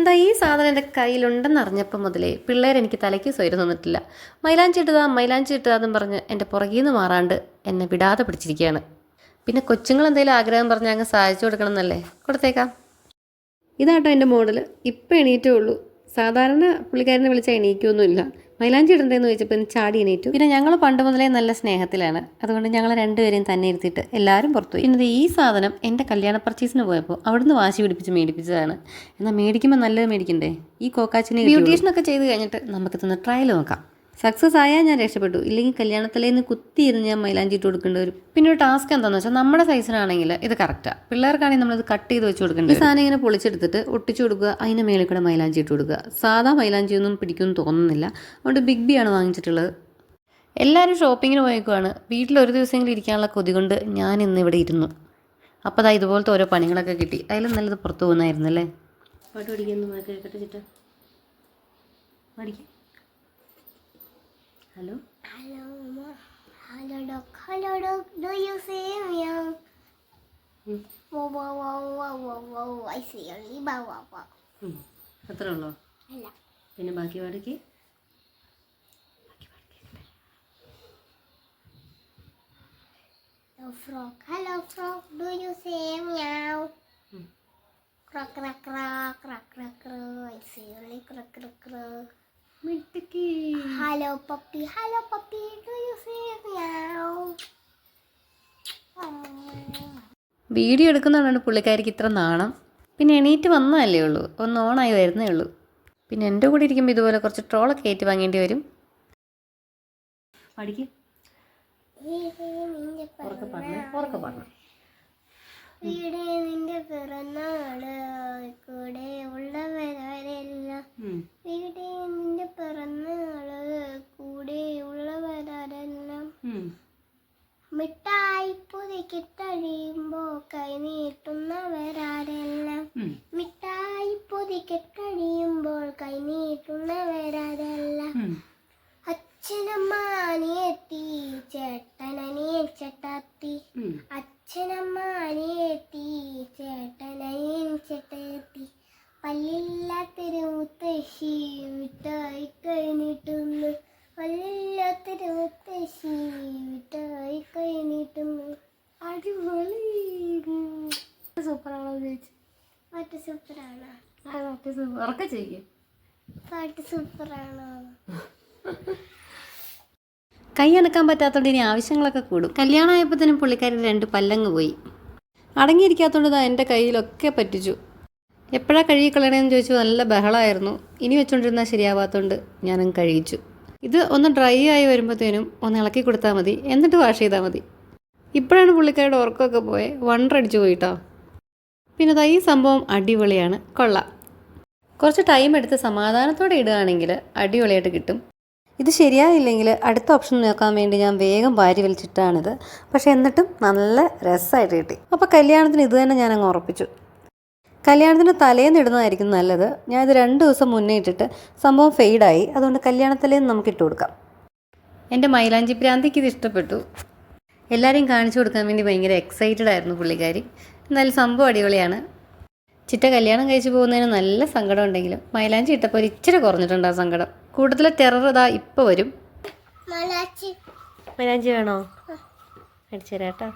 എന്താ ഈ സാധനം എന്റെ കയ്യിലുണ്ടെന്ന് അറിഞ്ഞപ്പോൾ മുതലേ പിള്ളേർ എനിക്ക് തലയ്ക്ക് സ്വയം തന്നിട്ടില്ല. മൈലാഞ്ചി ഇട്ടതാ മൈലാഞ്ചി ഇട്ടതാന്നും പറഞ്ഞ് എന്റെ പുറകിൽ നിന്ന് മാറാണ്ട് എന്നെ വിടാതെ പിടിച്ചിരിക്കുകയാണ്. പിന്നെ കൊച്ചുങ്ങൾ എന്തെങ്കിലും ആഗ്രഹം പറഞ്ഞ് അങ്ങ് സഹായിച്ചു കൊടുക്കണം എന്നല്ലേ? കൊടുത്തേക്കാം. ഇതാട്ടോ എന്റെ മോഡൽ ഇപ്പം എണീറ്റേ ഉള്ളൂ. സാധാരണ പുള്ളിക്കാരനെ വിളിച്ചാൽ എണീക്കൊന്നുമില്ല. മൈലാഞ്ചി ഇടണ്ടേന്ന് ചോദിച്ചപ്പോൾ ഇന്ന് ചാടി എണീറ്റു. പിന്നെ ഞങ്ങൾ പണ്ട് മുതലേ നല്ല സ്നേഹത്തിലാണ്. അതുകൊണ്ട് ഞങ്ങൾ രണ്ടുപേരെയും തന്നെ ഇരുത്തിയിട്ട് എല്ലാവരും പുറത്തു പോയി. പിന്നെ ഈ സാധനം എന്റെ കല്യാണ പർച്ചേസിന് പോയപ്പോൾ അവിടുന്ന് വാശി പിടിപ്പിച്ച് മേടിപ്പിച്ചതാണ്. എന്നാൽ മേടിക്കുമ്പോൾ നല്ലത് മേടിക്കണ്ടേ? ഈ കോക്കാച്ചിനെ ബ്യൂട്ടീഷനൊക്കെ ചെയ്ത് കഴിഞ്ഞിട്ട് നമുക്ക് തന്നെ ട്രയൽ നോക്കാം. സക്സസ് ആയാൽ ഞാൻ രക്ഷപ്പെട്ടു. ഇല്ലെങ്കിൽ കല്യാണത്തിലേന്ന് കുത്തിയിരുന്ന് ഞാൻ മൈലാഞ്ചി ഇട്ട് കൊടുക്കേണ്ടി വരും. പിന്നെ ഒരു ടാസ്ക് എന്താണെന്ന് വെച്ചാൽ നമ്മുടെ സൈസിനാണെങ്കിൽ ഇത് കറക്റ്റാണ് പിള്ളേർക്കാണെങ്കിൽ നമ്മളിത് കട്ട് ചെയ്ത് വെച്ച് കൊടുക്കേണ്ടത് ഈ സാധനം ഇങ്ങനെ പൊളിച്ചെടുത്തിട്ട് ഒട്ടിച്ചു കൊടുക്കുക അതിന്റെ മേളിൽ കൂടെ മൈലാഞ്ചി ഇട്ട് കൊടുക്കുക. സാധാ മൈലാഞ്ചി ഒന്നും പിടിക്കുമെന്ന് തോന്നുന്നില്ല. അതുകൊണ്ട് ബിഗ് ബി ആണ് വാങ്ങിച്ചിട്ടുള്ളത്. എല്ലാവരും ഷോപ്പിങ്ങിന് പോയേക്കുവാണ്. വീട്ടിൽ ഒരു ദിവസമെങ്കിലും ഇരിക്കാനുള്ള കൊതി കൊണ്ട് ഞാൻ ഇന്ന് ഇവിടെ ഇരുന്നു. അപ്പോൾ അതാ ഇതുപോലത്തെ ഓരോ പണികളൊക്കെ കിട്ടി. അതിലും നല്ലത് പുറത്ത് പോകുന്നതായിരുന്നു അല്ലേ? പാട്ട് പഠിക്കുന്നു കേൾക്കട്ടെ ചിട്ട. പഠിക്കാം. Hello Hello, Ma. Hello, dog. Hello, dog. Do you see meow? Wow, wow, wow, wow, wow, wow. I see only bow, wow, wow. അത്രേ ഉള്ളോ അല്ല പിന്നെ ബാക്കി പാടിക്ക് The frog. Hello, frog. Do you see meow? Hmm. Croak, croak, croak, croak, croak, croak. I see only croak, croak, croak. മിടുക്കി. Hello, puppy. Hello, puppy. Do you see meow? Oh. Video എടുക്കുന്നതുകൊണ്ടാണ് പുള്ളിക്കാരിക്ക് ഇത്ര നാണം. പിന്നെ എണീറ്റ് വന്നതല്ലേ ഉള്ളൂ. ഒന്ന് ഓണായി വരുന്നേ ഉള്ളൂ. പിന്നെ എന്റെ കൂടെ ഇരിക്കുമ്പോൾ ഇതുപോലെ കുറച്ച് ട്രോളൊക്കെ കയറ്റി വാങ്ങേണ്ടി വരും. പഠിക്ക്. ഉറക്കെ പറഞ്ഞേ ഉറക്കെ പറഞ്ഞു. നീട്ടുന്നവരാരെല്ലാം അച്ഛനമ്മാനിയെത്തി ചേട്ടനനിയൻ അച്ഛനമ്മ അനിയത്തി ചേട്ടനനിയൻ ചേട്ടത്തി. പല്ലില്ലാത്തൊരു മുത്തശ്ശി വിട്ടായി കഴിഞ്ഞിട്ടുന്നു. പല്ലില്ലാത്തൊരു മുത്തശ്ശി വിട്ടായി കഴിഞ്ഞിട്ടുന്നു. അടിപൊളി. സൂപ്പറാണോ ചോദിച്ചു? മറ്റേ സൂപ്പറാണോ? ഉറക്കെ ചെയ്യേ പാട്ട് സൂപ്പറാണോ? പറ്റാത്തതുകൊണ്ട് ഇനി ആവശ്യങ്ങളൊക്കെ കൂടും. തന്നെ പുള്ളിക്കാരി രണ്ട് പല്ലങ്ങ് പോയി. അടങ്ങിയിരിക്കാത്തതുകൊണ്ട് എന്റെ കയ്യിലൊക്കെ പറ്റിച്ചു. എപ്പോഴാണ് കഴുകി കളയണമെന്ന് ചോദിച്ചു നല്ല ബഹളമായിരുന്നു ഇനി വെച്ചുകൊണ്ടിരുന്നാൽ ശരിയാവാത്തതുകൊണ്ട് ഞാനങ്ങ് കഴിയിച്ചു ഇത് ഒന്ന് ഡ്രൈ ആയി വരുമ്പോഴത്തേനും ഒന്ന് ഇളക്കി കൊടുത്താൽ മതി. എന്നിട്ട് വാഷ് ചെയ്താൽ മതി. ഇപ്പോഴാണ് പുള്ളിക്കാരുടെ ഉറക്കമൊക്കെ പോയെ. വണ്ടടിച്ചു പോയിട്ടോ. പിന്നെ ഈ സംഭവം അടിപൊളിയാണ്. കൊള്ളാം. കുറച്ച് ടൈം എടുത്ത് സമാധാനത്തോടെ ഇടുകയാണെങ്കിൽ അടിപൊളിയായിട്ട് കിട്ടും. ഇത് ശരിയായില്ലെങ്കിൽ അടുത്ത ഓപ്ഷൻ നോക്കാൻ വേണ്ടി ഞാൻ വേഗം വാരി വലിച്ചിട്ടാണിത്. പക്ഷേ എന്നിട്ടും നല്ല രസമായിട്ട് കിട്ടി. അപ്പോൾ കല്യാണത്തിന് ഇത് തന്നെ ഞാൻ അങ്ങ് ഉറപ്പിച്ചു. കല്യാണത്തിന് തലേന്ന് ഇടുന്നതായിരിക്കും നല്ലത്. ഞാൻ ഇത് രണ്ട് ദിവസം മുന്നേ ഇട്ടിട്ട് സംഭവം ഫെയ്ഡായി അതുകൊണ്ട് കല്യാണത്തലേന്ന് നമുക്ക് ഇട്ട് കൊടുക്കാം. എന്റെ മൈലാഞ്ചി പ്രാന്തിക്ക് ഇത് ഇഷ്ടപ്പെട്ടു. എല്ലാവരെയും കാണിച്ചു കൊടുക്കാൻ വേണ്ടി ഭയങ്കര എക്സൈറ്റഡ് ആയിരുന്നു പുള്ളിക്കാരി. എന്നാലും സംഭവം അടിപൊളിയാണ്. ചിറ്റ കല്യാണം കഴിച്ചു പോകുന്നതിന് നല്ല സങ്കടം ഉണ്ടെങ്കിലും മൈലാഞ്ചി ഇട്ടപ്പോൾ ഇച്ചിരി കുറഞ്ഞിട്ടുണ്ട് ആ സങ്കടം. കൂടുതൽ ടെറർ ഇതാ ഇപ്പോൾ വരും. മൈലാഞ്ചി. വേണോ? അടിച്ചു തരാം കേട്ടോ.